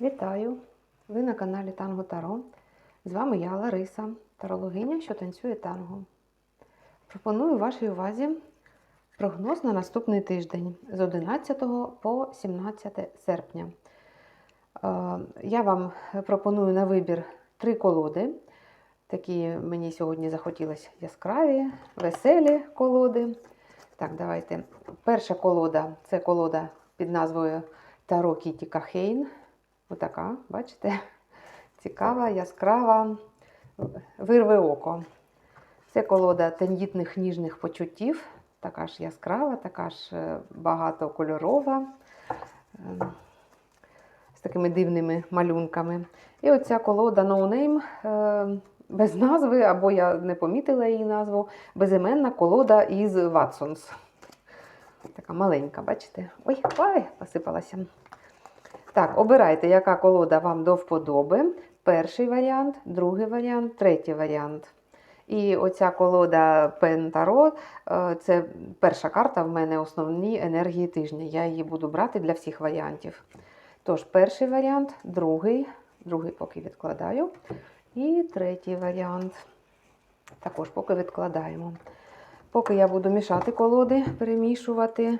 Вітаю! Ви на каналі Танго Таро. З вами я, Лариса, тарологиня, що танцює танго. Пропоную вашій увазі прогноз на наступний тиждень з 11 по 17 серпня. Е, Я вам пропоную на вибір три колоди. Такі мені сьогодні захотілося яскраві, веселі колоди. Так, давайте. Перша колода це колода під назвою Таро Кіті Кахейн. Отака, бачите? Цікава, яскрава, вирве око. Це колода тендітних ніжних почуттів, така ж яскрава, така ж е, багатокольорова, е, з такими дивними малюнками. І оця колода No Name е, без назви, або я не помітила її назву, безіменна колода із Watsons. Така маленька, бачите? Ой, ой, посипалася. Так, обирайте, яка колода вам до вподоби. Перший варіант, другий варіант, третій варіант. І оця колода Пентаро це перша карта в мене основні енергії тижня. Я її буду брати для всіх варіантів. Тож, перший варіант, другий, другий поки відкладаю. І третій варіант. Також поки відкладаємо. Поки я буду мішати колоди, перемішувати,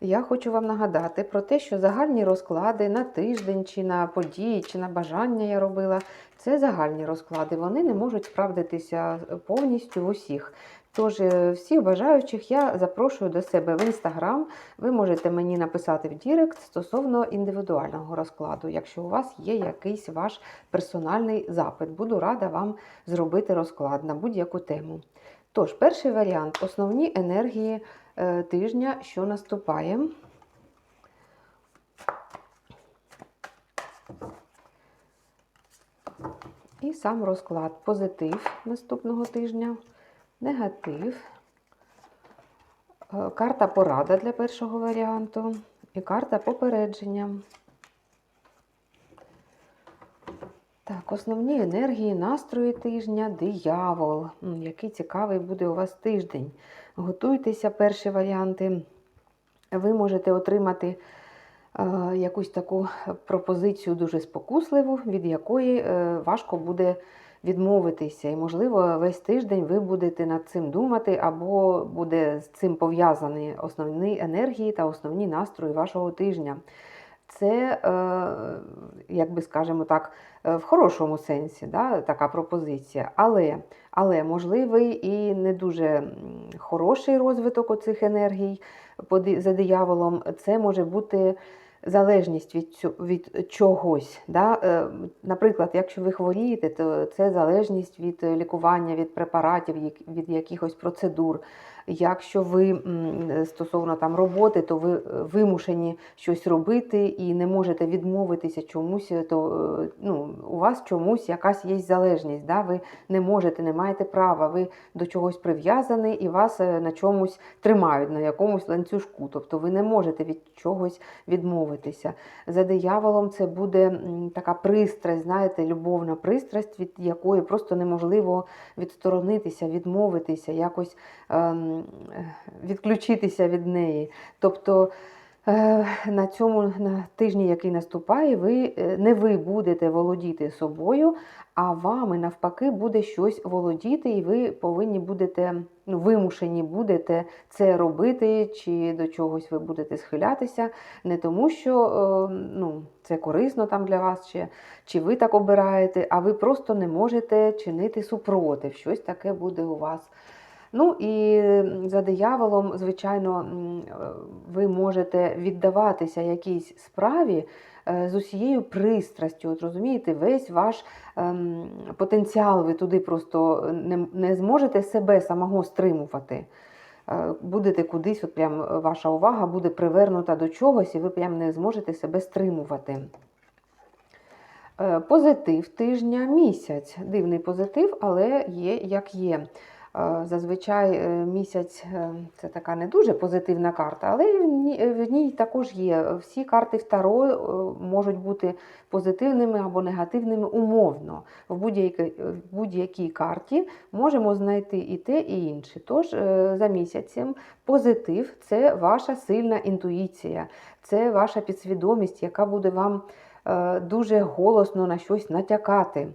я хочу вам нагадати про те, що загальні розклади на тиждень, чи на події, чи на бажання я робила. Це загальні розклади, вони не можуть справдитися повністю в усіх. Тож, е, всіх бажаючих я запрошую до себе в інстаграм. Ви можете мені написати в Дірект стосовно індивідуального розкладу, якщо у вас є якийсь ваш персональний запит. Буду рада вам зробити розклад на будь-яку тему. Тож, перший варіант основні енергії тижня, що наступає. І сам розклад. Позитив наступного тижня, негатив, е, карта порада для першого варіанту і карта попередження. Так, основні енергії, настрої тижня, диявол. Який цікавий буде у вас тиждень. Готуйтеся, перші варіанти. Ви можете отримати е, якусь таку пропозицію дуже спокусливу, від якої е, важко буде відмовитися. І, можливо, весь тиждень ви будете над цим думати, або буде з цим пов'язані основні енергії та основні настрої вашого тижня. Це, е, як би скажемо так, е, в хорошому сенсі да, така пропозиція. Але, але можливий і не дуже хороший розвиток оцих енергій за дияволом. Це може бути залежність від, цю- від чогось. Да? Е, Наприклад, якщо ви хворієте, то це залежність від лікування, від препаратів, від якихось процедур. Якщо ви стосовно там роботи, то ви е, вимушені щось робити і не можете відмовитися чомусь, то е, ну, у вас чомусь якась є залежність. Да? Ви не можете, не маєте права, ви до чогось прив'язані і вас е, на чомусь тримають, на якомусь ланцюжку. Тобто ви не можете від чогось відмовитися. За дияволом це буде така пристрасть, знаєте, любовна пристрасть, від якої просто неможливо відсторонитися, відмовитися, якось ем, відключитися від неї. Тобто е, на цьому на тижні, який наступає, ви е, не ви будете володіти собою, а вами навпаки буде щось володіти, і ви повинні будете, ну, вимушені будете це робити, чи до чогось ви будете схилятися, не тому, що е, ну, це корисно там для вас, чи, чи ви так обираєте, а ви просто не можете чинити супротив. Щось таке буде у вас. Ну і за дияволом, звичайно, е, ви можете віддаватися якійсь справі е, з усією пристрастю. От розумієте, весь ваш ем, потенціал ви туди просто не, зможете себе самого стримувати. Е, Будете кудись, от прям ваша увага буде привернута до чогось, і ви прям не зможете себе стримувати. Е, Позитив тижня місяць. Дивний позитив, але є як є. Е, Зазвичай е, місяць е, це така не дуже позитивна карта, але в ній, також є. Всі карти в Таро можуть бути позитивними або негативними умовно. В будь-якій будь-якій карті можемо знайти і те, і інше. Тож за місяцем позитив це ваша сильна інтуїція, це ваша підсвідомість, яка буде вам дуже голосно на щось натякати.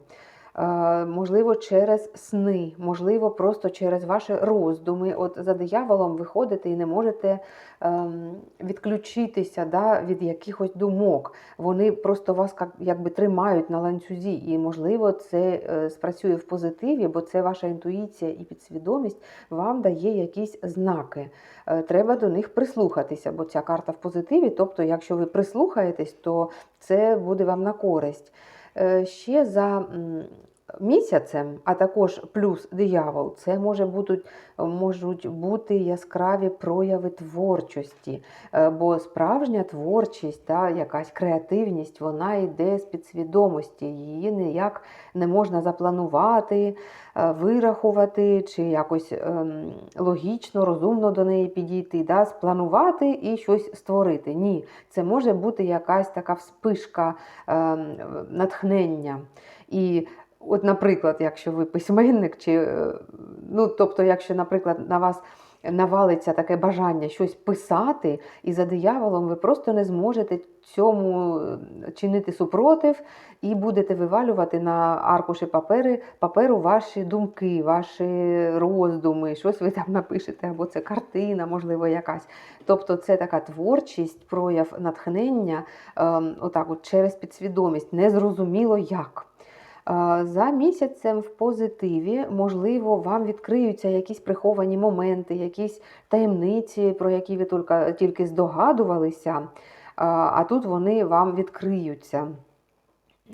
Е, Можливо, через сни, можливо, просто через ваші роздуми. От за дияволом ви ходите і не можете ем, відключитися да, від якихось думок. Вони просто вас якби тримають на ланцюзі. І, можливо, це е, спрацює в позитиві, бо це ваша інтуїція і підсвідомість вам дає якісь знаки. Е, Треба до них прислухатися, бо ця карта в позитиві. Тобто, якщо ви прислухаєтесь, то це буде вам на користь. Е, Ще за місяцем, а також плюс диявол, це може бути, можуть бути яскраві прояви творчості. Е, Бо справжня творчість, та, якась креативність, вона йде з підсвідомості. Її ніяк не можна запланувати, е, вирахувати чи якось ем, логічно, розумно до неї підійти, да, спланувати і щось створити. Ні, це може бути якась така вспишка ем, натхнення. І От, наприклад, якщо ви письменник, чи е, ну, тобто, якщо, наприклад, на вас навалиться таке бажання щось писати, і за дияволом ви просто не зможете цьому е, чинити супротив і будете вивалювати на аркуші папери, паперу ваші думки, ваші роздуми, щось ви там напишете, або це картина, можливо, якась. Тобто це така творчість, прояв натхнення, ем, отак от через підсвідомість, незрозуміло як. За місяцем в позитиві, можливо, вам відкриються якісь приховані моменти, якісь таємниці, про які ви тільки, тільки здогадувалися, а тут вони вам відкриються.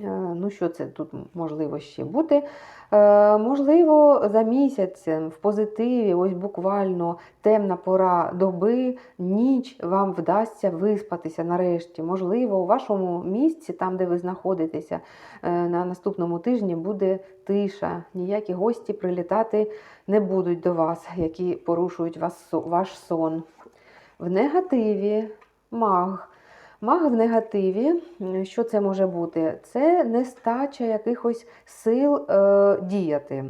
Е, Ну, що це тут можливо ще бути? Е, Можливо, за місяцем в позитиві, ось буквально темна пора доби, ніч вам вдасться виспатися нарешті. Можливо, у вашому місці, там, де ви знаходитеся, е, на наступному тижні буде тиша. Ніякі гості прилітати не будуть до вас, які порушують вас, ваш сон. В негативі маг. Маг в негативі, що це може бути? Це нестача якихось сил е, діяти.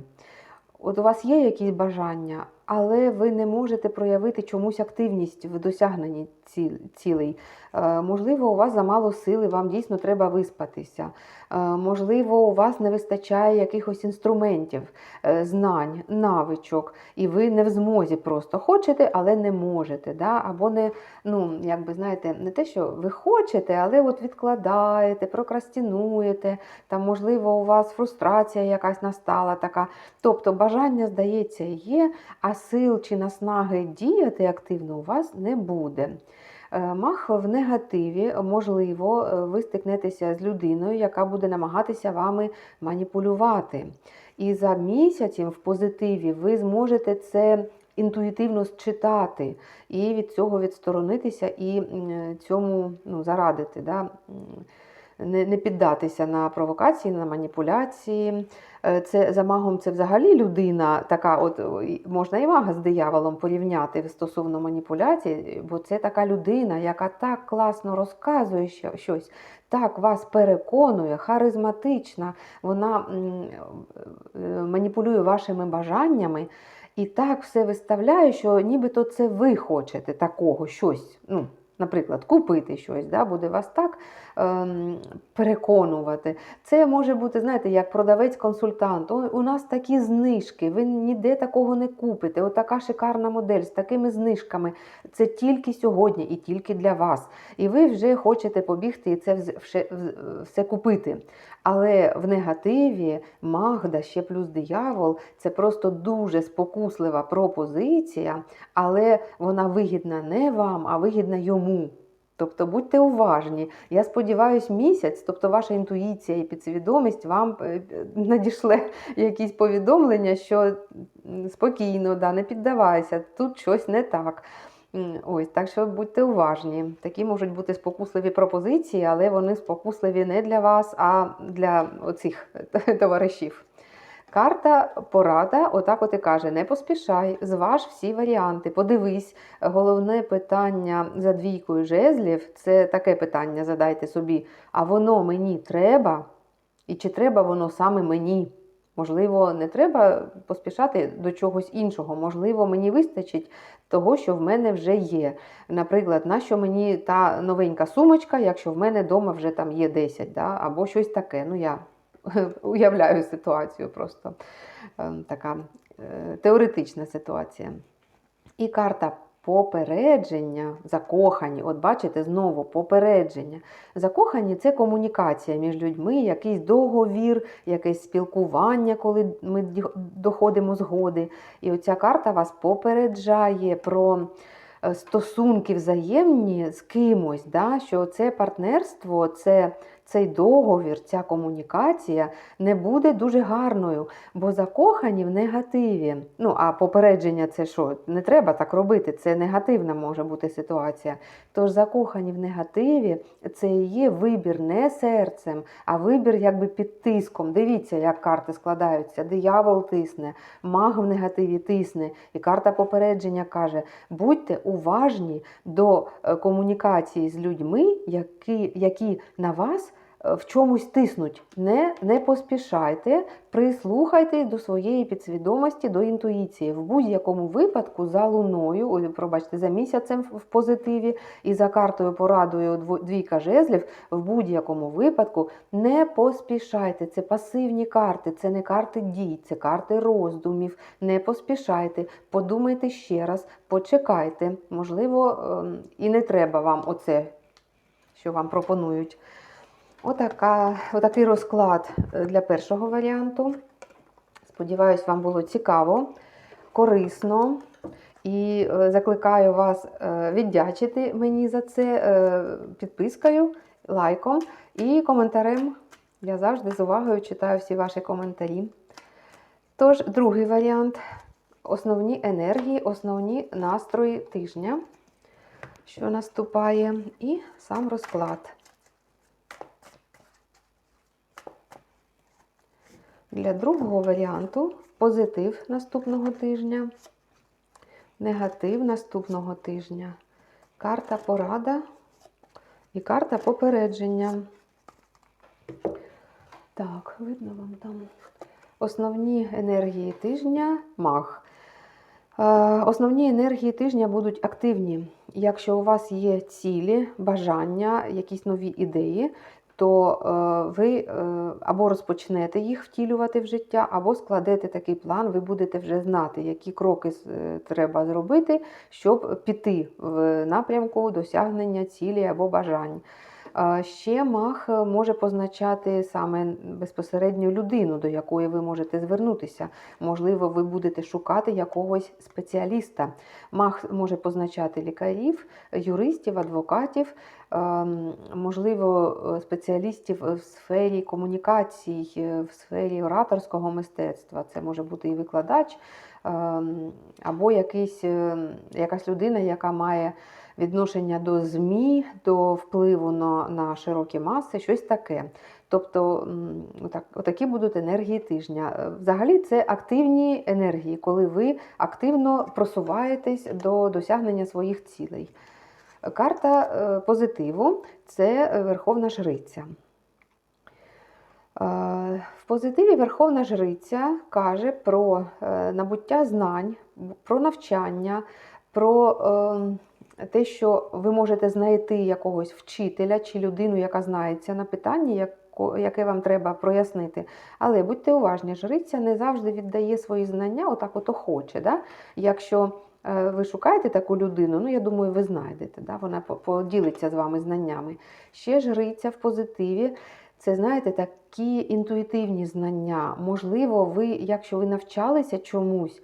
От у вас є якісь бажання, але ви не можете проявити чомусь активність в досягненні ці- цілей. Е, можливо, у вас замало сили, вам дійсно треба виспатися. Е, можливо, у вас не вистачає якихось інструментів, е, знань, навичок, і ви не в змозі просто хочете, але не можете. Да? Або не, ну, як би, знаєте, не те, що ви хочете, але от відкладаєте, прокрастинуєте, там, можливо, у вас фрустрація якась настала така. Тобто бажання, здається, є, а сил чи наснаги діяти активно у вас не буде. Е, Мах в негативі, можливо, е, ви стикнетеся з людиною, яка буде намагатися вами маніпулювати. І за місяцем в позитиві ви зможете це інтуїтивно считати і від цього відсторонитися і цьому ну, зарадити. Да? Не, не піддатися на провокації, на маніпуляції. Е, Це за магом це взагалі людина, така, от можна і мага з дияволом порівняти стосовно маніпуляцій, бо це така людина, яка так класно розказує щось, так вас переконує, харизматична, вона е, маніпулює вашими бажаннями. І так все виставляє, що нібито це ви хочете такого щось. Ну, Наприклад, купити щось, да, буде вас так переконувати. Це може бути, знаєте, як продавець-консультант. У нас такі знижки, ви ніде такого не купите. Отака шикарна модель з такими знижками. Це тільки сьогодні і тільки для вас. І ви вже хочете побігти і це все купити. Але в негативі Магда, ще плюс диявол, це просто дуже спокуслива пропозиція, але вона вигідна не вам, а вигідна йому. Тобто будьте уважні. Я сподіваюся, місяць, тобто ваша інтуїція і підсвідомість вам е, е, якісь повідомлення, що спокійно, да, не піддавайся, тут щось не так. Ось, так що будьте уважні. Такі можуть бути спокусливі пропозиції, але вони спокусливі не для вас, а для оцих товаришів. Карта порада, отак от і каже: не поспішай, зваж всі варіанти. Подивись, головне питання за двійкою жезлів це таке питання задайте собі: а воно мені треба? І чи треба воно саме мені? Можливо, не треба поспішати до чогось іншого. Можливо, мені вистачить того, що в мене вже є. Наприклад, нащо мені та новенька сумочка, якщо в мене вдома вже там є 10, да? або щось таке. Ну, я уявляю ситуацію просто ем, така е, теоретична ситуація. І карта попередження, закохані. От бачите, знову попередження. Закохані це комунікація між людьми, якийсь договір, якесь спілкування, коли ми доходимо згоди. І оця карта вас попереджає про е, стосунки взаємні з кимось, да? що це партнерство, це, цей договір, ця комунікація не буде дуже гарною, бо закохані в негативі. Ну, а попередження це що? Не треба так робити, це негативна може бути ситуація. Тож закохані в негативі це є вибір не серцем, а вибір якби під тиском. Дивіться, як карти складаються. Диявол тисне, маг в негативі тисне. І карта попередження каже: будьте уважні до е, комунікації з людьми, які, які на вас в чомусь тиснуть. Не, не поспішайте, прислухайтесь до своєї підсвідомості, до інтуїції. В будь-якому випадку за луною, пробачте, за місяцем в в позитиві і за картою порадою двійка жезлів, в будь-якому випадку не поспішайте. Це пасивні карти, це не карти дій, це карти роздумів. Не поспішайте, подумайте ще раз, почекайте. Можливо, ем, і не треба вам оце, що вам пропонують. Отака, отакий розклад е, для першого варіанту. Сподіваюсь, вам було цікаво, корисно. І е, закликаю вас е, віддячити мені за це підпискою, лайком і коментарем. Я завжди з увагою читаю всі ваші коментарі. Тож, другий варіант основні енергії, основні настрої тижня, що наступає, і сам розклад. Для другого варіанту позитив наступного тижня, негатив наступного тижня, карта порада і карта попередження. Так, видно вам там. Основні енергії тижня маг. Е, Основні енергії тижня будуть активні. Якщо у вас є цілі, бажання, якісь нові ідеї, то е, ви е, або розпочнете їх втілювати в життя, або складете такий план, ви будете вже знати, які кроки е, треба зробити, щоб піти в напрямку досягнення цілі або бажань. Ще мах е, може позначати саме безпосередньо людину, до якої ви можете звернутися. Можливо, ви будете шукати якогось спеціаліста. Мах може позначати лікарів, юристів, адвокатів, ем, можливо, е, спеціалістів в сфері комунікацій, е, в сфері ораторського мистецтва. Це може бути і викладач, ем, або якийсь, е, якась людина, яка має відношення до ЗМІ, до впливу на, на широкі маси, щось таке. Тобто отак, отакі будуть енергії тижня. Е, Взагалі це активні енергії, коли ви активно просуваєтесь до досягнення своїх цілей. Карта е, позитиву це Верховна Жриця. Е, В позитиві Верховна Жриця каже про набуття знань, про навчання, про е, те, що ви можете знайти якогось вчителя чи людину, яка знається на питанні, яке вам треба прояснити. Але будьте уважні, жриця не завжди віддає свої знання, отак от охоче. Да? Якщо е, ви шукаєте таку людину, ну я думаю, ви знайдете, да? вона по- поділиться з вами знаннями. Ще жриця в позитиві. Це, знаєте, такі інтуїтивні знання. Можливо, ви, якщо ви навчалися чомусь,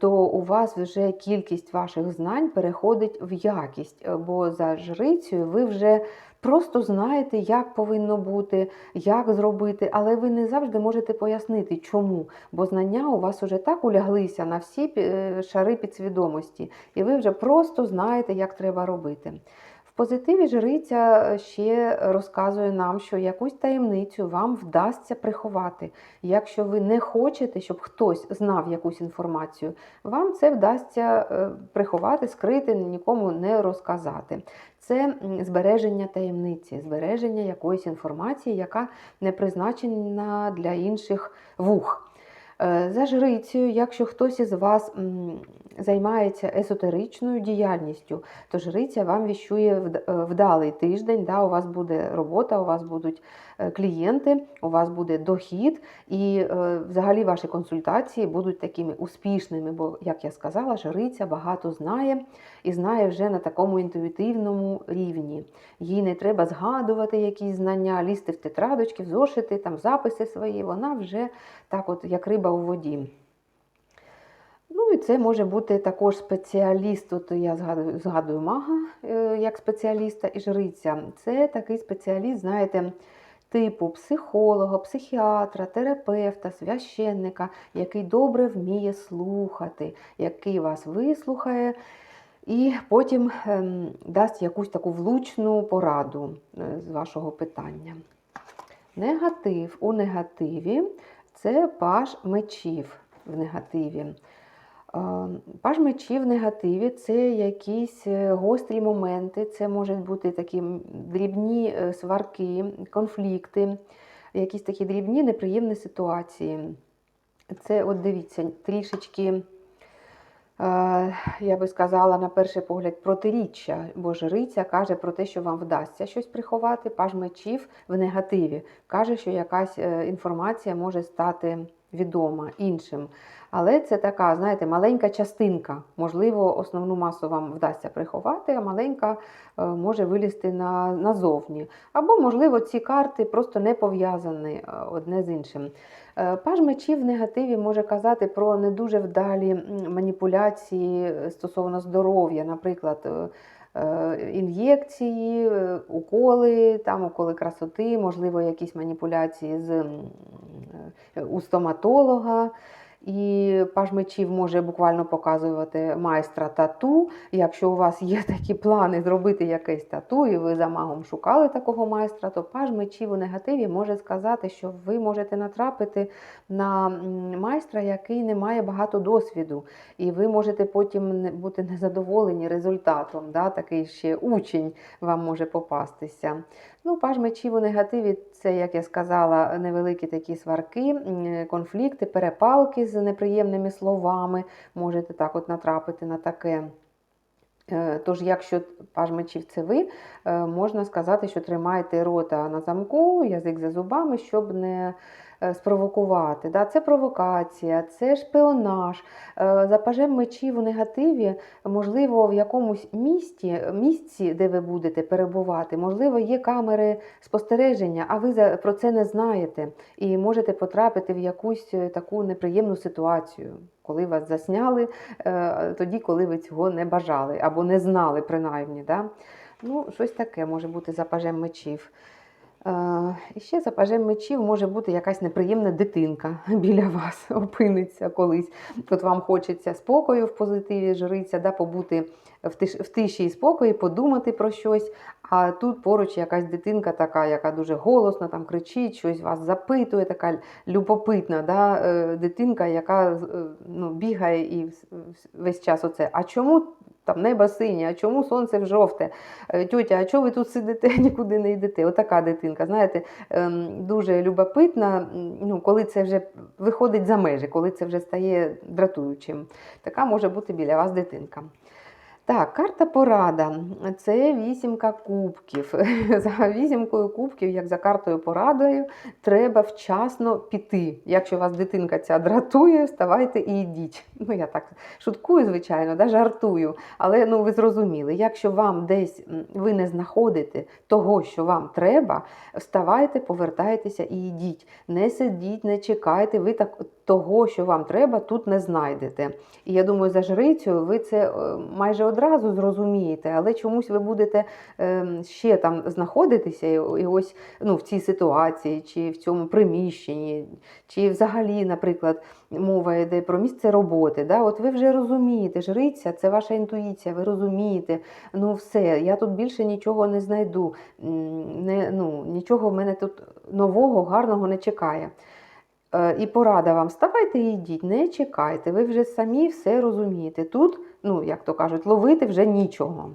то у вас вже кількість ваших знань переходить в якість, е, бо за жрицею ви вже просто знаєте, як повинно бути, як зробити, але ви не завжди можете пояснити, чому. Бо знання у вас вже так уляглися на всі е, шари підсвідомості, і ви вже просто знаєте, як треба робити. Позитиві жриця ще розказує нам, що якусь таємницю вам вдасться приховати. Якщо ви не хочете, щоб хтось знав якусь інформацію, вам це вдасться е, приховати, скрити, нікому не розказати. це збереження таємниці, збереження якоїсь інформації, яка не призначена для інших вух. Е, За жрицею, якщо хтось із вас займається есотеричною діяльністю, то жриця вам віщує е, вдалий тиждень. Да, у вас буде робота, у вас будуть е, клієнти, у вас буде дохід, і е, взагалі ваші консультації будуть такими успішними, бо, як я сказала, жриця багато знає і знає вже на такому інтуїтивному рівні. Їй не треба згадувати якісь знання, лізти в тетрадочки, в зошити, там записи свої. Вона вже так, от як риба у воді. Ну і це може бути також спеціаліст. От я згадую, згадую мага е, як спеціаліста і жриця. Це такий спеціаліст, знаєте, типу психолога, психіатра, терапевта, священника, який добре вміє слухати, який вас вислухає. І потім ем, дасть якусь таку влучну пораду е, з вашого питання. Негатив у негативі це паж мечів в негативі. Паж мечів в негативі це якісь е, гострі моменти, це можуть бути такі дрібні е, сварки, конфлікти, якісь такі дрібні неприємні ситуації. Це, от дивіться, трішечки, е, я би сказала, на перший погляд, протиріччя, бо жриця каже про те, що вам вдасться щось приховати, паж мечів в негативі. Каже, що якась інформація може стати відома іншим. Але це така, знаєте, маленька частинка. Можливо, основну масу вам вдасться приховати, а маленька е, може вилізти на, назовні. Або, можливо, ці карти просто не пов'язані е, одне з іншим. Е, Паж мечів в негативі може казати про не дуже вдалі маніпуляції стосовно здоров'я, наприклад. Ін'єкції, уколи, там уколи красоти, можливо, якісь маніпуляції з, у стоматолога. І паж мечів може буквально показувати майстра тату. Якщо у вас є такі плани зробити якесь тату, і ви за магом шукали такого майстра, то паж мечів у негативі може сказати, що ви можете натрапити на майстра, який не має багато досвіду, і ви можете потім бути незадоволені результатом. Да? Такий ще учень вам може попастися. Ну, паж мечів у негативі це, як я сказала, невеликі такі сварки, конфлікти, перепалки з неприємними словами. Можете так от натрапити на таке. Е, Тож, якщо паж мечів це ви, е, можна сказати, що тримаєте рота на замку, язик за зубами, щоб не спровокувати. Да? Це провокація, це шпіонаж. Е, За пажем мечів у негативі, можливо, в якомусь місті, місці, де ви будете перебувати, можливо, є камери спостереження, а ви про це не знаєте і можете потрапити в якусь е, таку неприємну ситуацію, коли вас засняли е, тоді, коли ви цього не бажали або не знали, принаймні. Да? Ну, щось таке може бути за пажем мечів. І ще за пажем мечів може бути якась неприємна дитинка біля вас опиниться колись. От вам хочеться спокою в позитиві жриця, да, побути в тиш, в тиші і спокої, подумати про щось. А тут поруч якась дитинка така, яка дуже голосно там кричить, щось вас запитує, така любопитна да, е, дитинка, яка е, ну, бігає і весь час оце. А чому там небо синє, а чому сонце в жовте? Е, Тьотя, а чого ви тут сидите, нікуди не йдете? Отака дитинка, знаєте, ем, дуже любопитна, ну, коли це вже виходить за межі, коли це вже стає дратуючим. Така може бути біля вас дитинка. Так, карта порада. Це вісімка кубків. За вісімкою кубків, як за картою порадою, треба вчасно піти. Якщо вас дитинка ця дратує, вставайте і йдіть. Ну, я так шуткую, звичайно, да, жартую. Але ну, ви зрозуміли, якщо вам десь ви не знаходите того, що вам треба, вставайте, повертайтеся і йдіть. Не сидіть, не чекайте, ви так того, що вам треба, тут не знайдете. І я думаю, за жрицею ви це е, майже одразу зрозумієте, але чомусь ви будете ем, ще там знаходитися і ось ну, в цій ситуації, чи в цьому приміщенні, чи взагалі, наприклад, мова йде про місце роботи. Да? От ви вже розумієте, жриця це ваша інтуїція, ви розумієте, ну все, я тут більше нічого не знайду, не, ну, нічого в мене тут нового, гарного не чекає. Е, І порада вам, вставайте і йдіть, не чекайте, ви вже самі все розумієте. Тут, ну, як то кажуть, ловити вже нічого.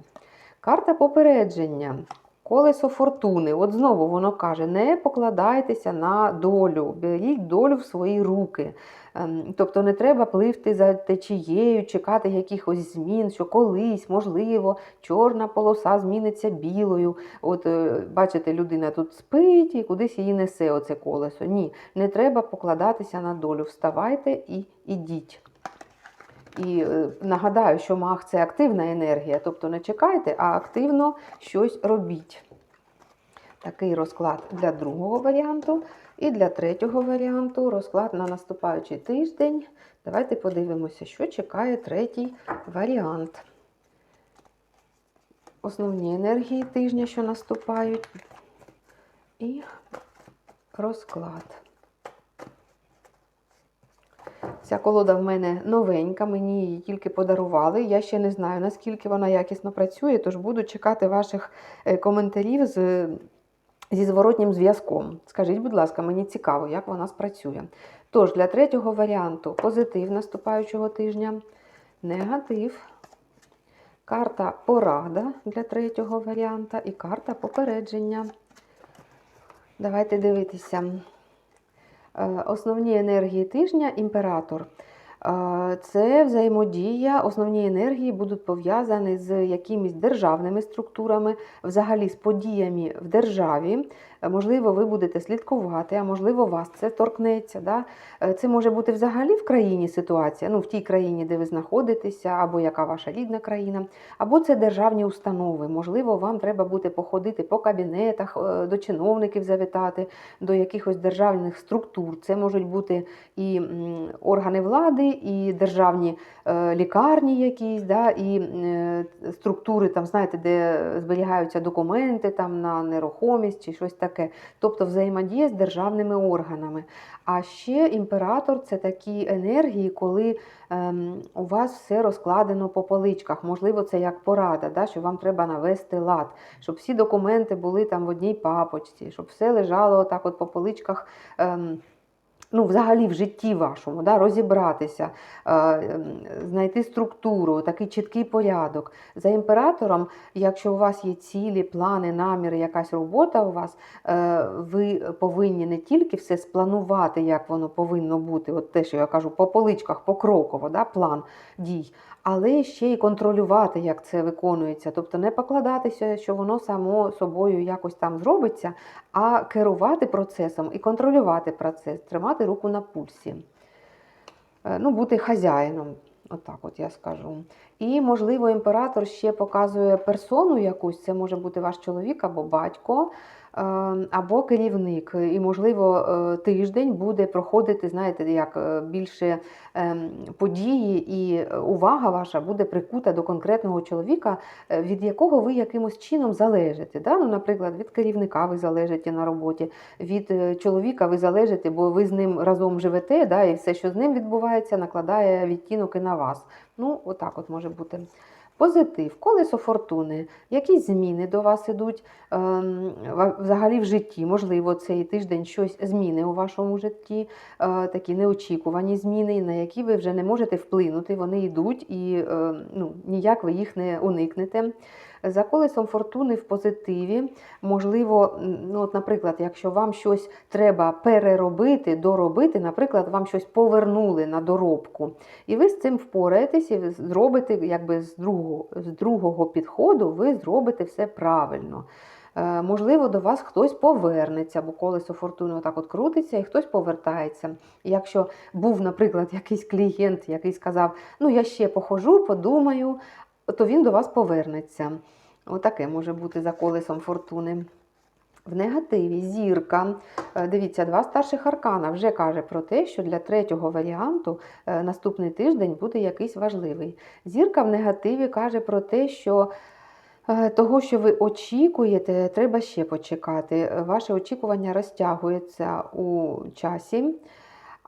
Карта попередження. Колесо фортуни. От знову воно каже: не покладайтеся на долю, беріть долю в свої руки. Ем, Тобто не треба пливти за течією, чекати якихось змін, що колись, можливо, чорна полоса зміниться білою. От е, бачите, людина тут спить і кудись її несе оце колесо. Ні, не треба покладатися на долю. Вставайте і ідіть. І е, нагадаю, що маг це активна енергія, тобто не чекайте, а активно щось робіть. Такий розклад для другого варіанту. І для третього варіанту розклад на наступаючий тиждень. Давайте подивимося, що чекає третій варіант. Основні енергії тижня, що наступають, і розклад. Ця колода в мене новенька, мені її тільки подарували. Я ще не знаю, наскільки вона якісно працює, тож буду чекати ваших е, коментарів з, зі зворотнім зв'язком. Скажіть, будь ласка, мені цікаво, як вона спрацює. Тож, для третього варіанту позитив наступаючого тижня, негатив, карта порада для третього варіанта і карта попередження. Давайте дивитися. Е, Основні енергії тижня імператор. Це взаємодія, основні енергії будуть пов'язані з якимись державними структурами, взагалі з подіями в державі. Е, Можливо, ви будете слідкувати, а можливо, вас це торкнеться. Да? Е, Це може бути взагалі в країні ситуація, ну в тій країні, де ви знаходитеся, або яка ваша рідна країна, або це державні установи. Можливо, вам треба буде походити по кабінетах, е, до чиновників завітати, до якихось державних структур. Це можуть бути і органи влади, і державні е, лікарні якісь, да, і е, структури, там, знаєте, де зберігаються документи там, на нерухомість чи щось таке. Тобто взаємодія з державними органами. А ще імператор це такі енергії, коли ем, у вас все розкладено по поличках. Можливо, це як порада, да, що вам треба навести лад, щоб всі документи були там в одній папочці, щоб все лежало отак от по поличках. Ем, Ну, взагалі в житті вашому, да, розібратися, е, знайти структуру, такий чіткий порядок. За імператором, якщо у вас є цілі, плани, наміри, якась робота у вас, е, ви повинні не тільки все спланувати, як воно повинно бути, от те, що я кажу, по поличках, покроково, да, план дій, але ще й контролювати, як це виконується. Тобто не покладатися, що воно само собою якось там зробиться, а керувати процесом і контролювати процес, тримати руку на пульсі. Е, Ну, бути хазяїном, отак от я скажу. І, можливо, імператор ще показує персону якусь, це може бути ваш чоловік або батько, або керівник. І, можливо, е, тиждень буде проходити, знаєте, як е, більше ем, події, і увага ваша буде прикута до конкретного чоловіка, е, від якого ви якимось чином залежите. Да? Ну, наприклад, від керівника ви залежите на роботі, від чоловіка ви залежите, бо ви з ним разом живете, да? і все, що з ним відбувається, накладає відтінок і на вас. Ну, отак от може бути. Позитив, колесо фортуни, якісь зміни до вас ідуть ем, взагалі в житті. Можливо, цей тиждень щось зміни у вашому житті, е, такі неочікувані зміни, на які ви вже не можете вплинути. Вони йдуть і е, ну, ніяк ви їх не уникнете. За колесом фортуни в позитиві, можливо, ну, от, наприклад, якщо вам щось треба переробити, доробити, наприклад, вам щось повернули на доробку, і ви з цим впораєтесь і ви зробите якби з другого, з другого підходу, ви зробите все правильно. Е, Можливо, до вас хтось повернеться, бо колесо фортуни отак от крутиться, і хтось повертається. Якщо був, наприклад, якийсь клієнт, який сказав, ну я ще похожу, подумаю, то він до вас повернеться. Отаке може бути за колесом фортуни. В негативі зірка. Е, Дивіться, два старших аркана вже каже про те, що для третього варіанту е, наступний тиждень буде якийсь важливий. Зірка в негативі каже про те, що е, того, що ви очікуєте, треба ще почекати. Ваше очікування розтягується у часі.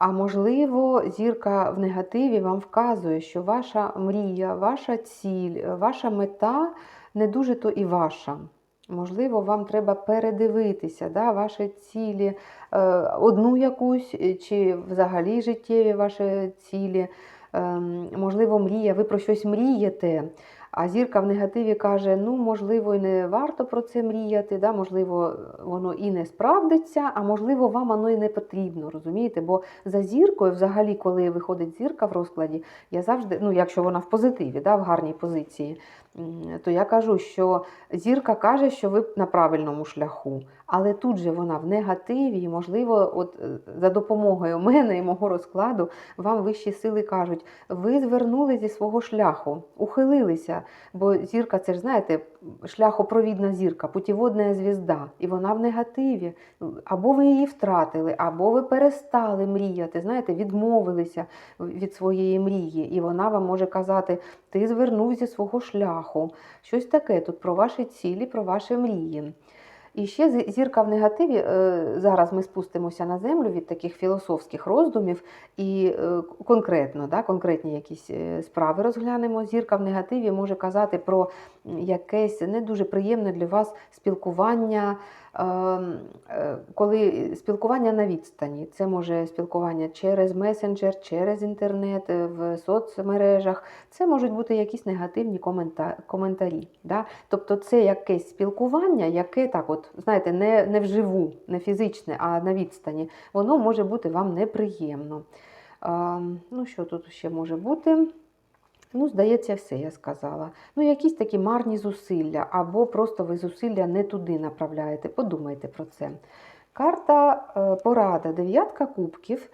А можливо, зірка в негативі вам вказує, що ваша мрія, ваша ціль, е, ваша мета не дуже то і ваша. Можливо, вам треба передивитися да, ваші цілі, е, одну якусь, е, чи взагалі життєві ваші цілі. Ем, Можливо, мрія, ви про щось мрієте, А зірка в негативі каже: ну, можливо, і не варто про це мріяти, да? можливо, воно і не справдиться, а можливо, вам воно і не потрібно, розумієте? Бо за зіркою, взагалі, коли виходить зірка в розкладі, я завжди, ну, якщо вона в позитиві, да, в гарній позиції, то я кажу, що зірка каже, що ви на правильному шляху. Але тут же вона в негативі, і, можливо, от е, за допомогою мене і мого розкладу вам вищі сили кажуть, ви звернули зі свого шляху, ухилилися. Бо зірка, це ж знаєте, шляхопровідна зірка, путіводна звізда, і вона в негативі. Або ви її втратили, або ви перестали мріяти, знаєте, відмовилися від своєї мрії. І вона вам може казати, ти звернув зі свого шляху. Щось таке тут про ваші цілі, про ваші мрії. І ще зі- зірка в негативі. е, Зараз ми спустимося на землю від таких філософських роздумів і е, конкретно, да, конкретні якісь е, справи розглянемо. Зірка в негативі може казати про якесь не дуже приємне для вас спілкування, коли спілкування на відстані. Це може спілкування через месенджер, через інтернет, е, в соцмережах. Це можуть бути якісь негативні коментарі. Да? Тобто це якесь спілкування, яке так, от, знаєте, не, не вживу, не фізичне, а на відстані, воно може бути вам неприємно. Ну, що тут ще може бути? Ну, здається, все я сказала. Ну, якісь такі марні зусилля, або просто ви зусилля не туди направляєте. Подумайте про це. Карта е, порада, дев'ятка кубків.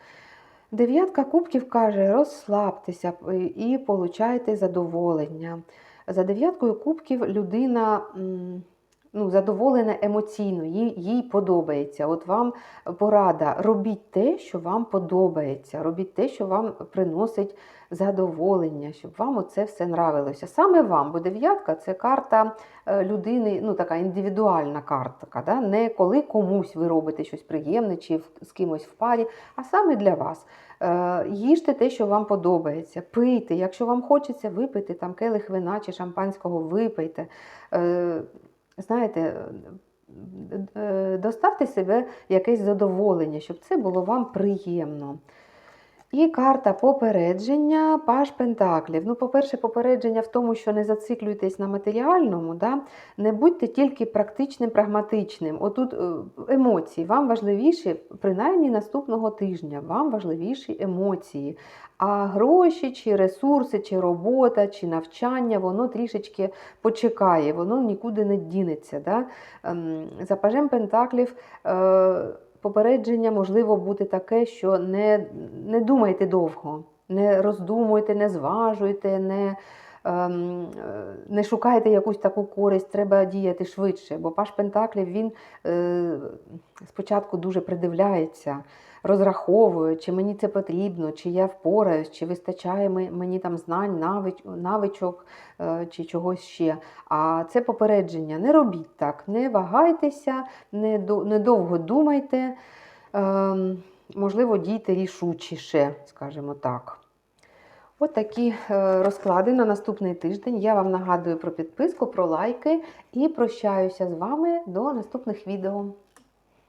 Дев'ятка кубків каже, розслабтеся і получайте задоволення. За дев'яткою кубків людина ну, задоволена емоційно, їй, їй подобається. От вам порада, робіть те, що вам подобається, робіть те, що вам приносить задоволення, щоб вам оце все нравилося. Саме вам, бо дев'ятка це карта е, людини, ну така індивідуальна картка, да? не коли комусь ви робите щось приємне чи з кимось в парі, а саме для вас. Е, Їжте те, що вам подобається, пийте. Якщо вам хочеться випити там келих вина чи шампанського, випийте. Знаєте, доставте себе якесь задоволення, щоб це було вам приємно. І карта попередження, паш пентаклів. Ну, по-перше, попередження в тому, що не зациклюйтесь на матеріальному, да? не будьте тільки практичним, прагматичним. Отут е, емоції. Вам важливіші, принаймні наступного тижня, вам важливіші емоції. А гроші, чи ресурси, чи робота, чи навчання, воно трішечки почекає, воно нікуди не дінеться. Да? Ем, За пажем пентаклів. Попередження можливо бути таке, що не, не думайте довго, не роздумуйте, не зважуйте, не, ем, е, не шукайте якусь таку користь, треба діяти швидше. Бо Паш Пентаклів він е, спочатку дуже придивляється, розраховує, чи мені це потрібно, чи я впораюсь, чи вистачає мені там знань, навичок е, чи чогось ще. А це попередження. Не робіть так, не вагайтеся, не, довго думайте. Ем, можливо, дійте рішучіше, скажімо так. От такі е, розклади на наступний тиждень. Я вам нагадую про підписку, про лайки і прощаюся з вами до наступних відео.